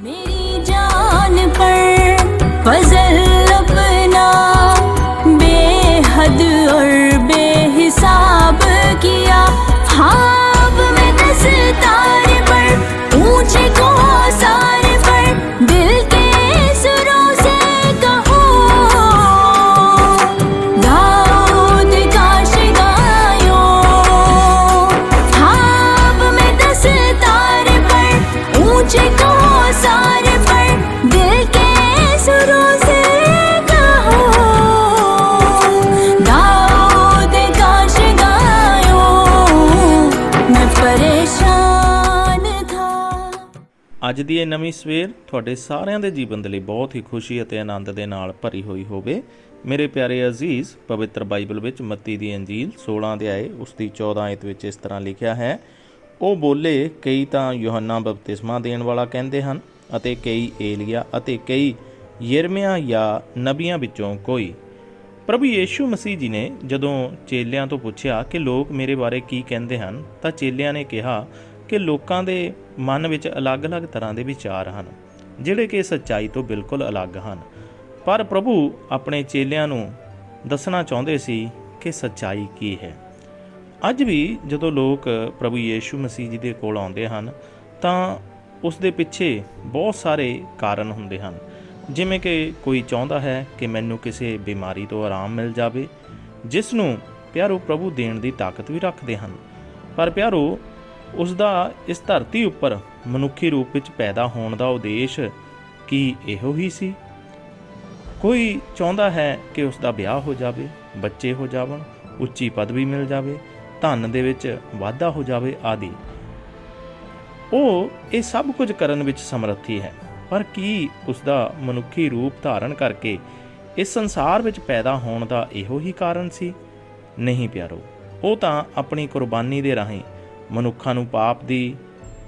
Me ਅੱਜ ਦੀ ਇਹ ਨਵੀਂ ਸਵੇਰ ਤੁਹਾਡੇ ਸਾਰਿਆਂ ਦੇ ਜੀਵਨ ਦੇ ਲਈ ਬਹੁਤ ਹੀ ਖੁਸ਼ੀ ਅਤੇ ਆਨੰਦ ਦੇ ਨਾਲ ਭਰੀ ਹੋਈ ਹੋਵੇ। ਮੇਰੇ ਪਿਆਰੇ ਅਜ਼ੀਜ਼, ਪਵਿੱਤਰ ਬਾਈਬਲ ਵਿੱਚ ਮੱਤੀ ਦੀ ਅੰਜੀਲ 16 ਅਧਿਆਏ ਉਸ ਦੀ 14 ਆਇਤ ਵਿੱਚ ਇਸ ਤਰ੍ਹਾਂ ਲਿਖਿਆ ਹੈ, ਉਹ ਬੋਲੇ ਕਈ ਤਾਂ ਯੋਹੰਨਾ ਬਪਤਿਸਮਾ ਦੇਣ ਵਾਲਾ ਕਹਿੰਦੇ ਹਨ ਅਤੇ ਕਈ ਏਲੀਆ ਅਤੇ ਕਈ ਯਿਰਮੀਆ ਜਾਂ ਨਬੀਆਂ ਵਿੱਚੋਂ ਕੋਈ। ਪ੍ਰਭੂ ਯੀਸ਼ੂ ਮਸੀਹ ਜੀ ਨੇ ਜਦੋਂ ਚੇਲਿਆਂ ਤੋਂ ਪੁੱਛਿਆ ਕਿ ਲੋਕ ਮੇਰੇ ਬਾਰੇ ਕੀ ਕਹਿੰਦੇ ਹਨ, ਤਾਂ ਚੇਲਿਆਂ ਨੇ ਕਿਹਾ ਕਿ ਲੋਕਾਂ ਦੇ ਮਨ ਵਿੱਚ ਅਲੱਗ-ਅਲੱਗ ਤਰ੍ਹਾਂ ਦੇ ਵਿਚਾਰ ਹਨ, ਜਿਹੜੇ ਕਿ ਸੱਚਾਈ ਤੋਂ ਬਿਲਕੁਲ ਅਲੱਗ ਹਨ। ਪਰ ਪ੍ਰਭੂ ਆਪਣੇ ਚੇਲਿਆਂ ਨੂੰ ਦੱਸਣਾ ਚਾਹੁੰਦੇ ਸੀ ਕਿ ਸੱਚਾਈ ਕੀ ਹੈ। ਅੱਜ ਵੀ ਜਦੋਂ ਲੋਕ ਪ੍ਰਭੂ ਯੀਸ਼ੂ ਮਸੀਹ ਜੀ ਦੇ ਕੋਲ ਆਉਂਦੇ ਹਨ, ਤਾਂ ਉਸ ਦੇ ਪਿੱਛੇ ਬਹੁਤ ਸਾਰੇ ਕਾਰਨ ਹੁੰਦੇ ਹਨ। ਜਿਵੇਂ ਕਿ ਕੋਈ ਚਾਹੁੰਦਾ ਹੈ ਕਿ ਮੈਨੂੰ ਕਿਸੇ ਬਿਮਾਰੀ ਤੋਂ ਆਰਾਮ ਮਿਲ ਜਾਵੇ, ਜਿਸ ਨੂੰ ਪਿਆਰੋ ਪ੍ਰਭੂ ਦੇਣ ਦੀ ਤਾਕਤ ਵੀ ਰੱਖਦੇ ਹਨ। ਪਰ ਪਿਆਰੋ ਉਸ ਦਾ ਇਸ ਧਰਤੀ ਉੱਪਰ ਮਨੁੱਖੀ ਰੂਪ ਵਿੱਚ ਪੈਦਾ ਹੋਣ ਦਾ ਉਦੇਸ਼ ਕੀ ਇਹੋ ਹੀ ਸੀ? ਕੋਈ ਚਾਹੁੰਦਾ ਹੈ ਕਿ ਉਸ ਦਾ ਵਿਆਹ ਹੋ ਜਾਵੇ, ਬੱਚੇ ਹੋ ਜਾਵਣ, ਉੱਚੀ ਪਦਵੀ ਮਿਲ ਜਾਵੇ, ਧਨ ਦੇ ਵਿੱਚ ਵਾਧਾ ਹੋ ਜਾਵੇ ਆਦਿ। ਉਹ ਇਹ ਸਭ ਕੁਝ ਕਰਨ ਵਿੱਚ ਸਮਰੱਥੀ ਹੈ, ਪਰ ਕੀ ਉਸ ਦਾ ਮਨੁੱਖੀ ਰੂਪ ਧਾਰਨ ਕਰਕੇ ਇਸ ਸੰਸਾਰ ਵਿੱਚ ਪੈਦਾ ਹੋਣ ਦਾ ਇਹੋ ਹੀ ਕਾਰਨ ਸੀ? ਨਹੀਂ ਪਿਆਰੋ, ਉਹ ਤਾਂ ਆਪਣੀ ਕੁਰਬਾਨੀ ਦੇ ਰਾਹੀਂ ਮਨੁੱਖਾਂ ਨੂੰ ਪਾਪ ਦੀ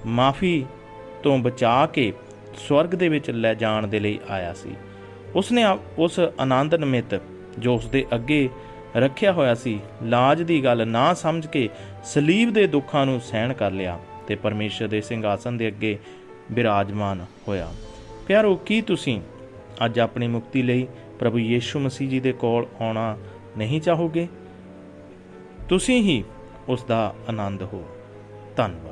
ਮਾਫੀ ਤੋਂ ਬਚਾ ਕੇ ਸਵਰਗ ਦੇ ਵਿੱਚ ਲੈ ਜਾਣ ਦੇ ਲਈ ਆਇਆ ਸੀ। ਉਸਨੇ ਉਸ ਆਨੰਦ ਨਿਮਿਤ ਜੋ ਉਸਦੇ ਅੱਗੇ ਰੱਖਿਆ ਹੋਇਆ ਸੀ, ਲਾਜ ਦੀ ਗੱਲ ਨਾ ਸਮਝ ਕੇ ਸਲੀਬ ਦੇ ਦੁੱਖਾਂ ਨੂੰ ਸਹਿਣ ਕਰ ਲਿਆ ਤੇ ਪਰਮੇਸ਼ਰ ਦੇ ਸਿੰਘਾਸਨ ਦੇ ਅੱਗੇ ਬਿਰਾਜਮਾਨ ਹੋਇਆ। ਪਿਆਰੋ, ਕੀ ਤੁਸੀਂ ਅੱਜ ਆਪਣੀ ਮੁਕਤੀ ਲਈ ਪ੍ਰਭੂ ਯੀਸ਼ੂ ਮਸੀਹ ਜੀ ਦੇ ਕੋਲ ਆਉਣਾ ਨਹੀਂ ਚਾਹੋਗੇ? ਤੁਸੀਂ ਹੀ ਉਸ ਦਾ ਆਨੰਦ ਹੋ। وطن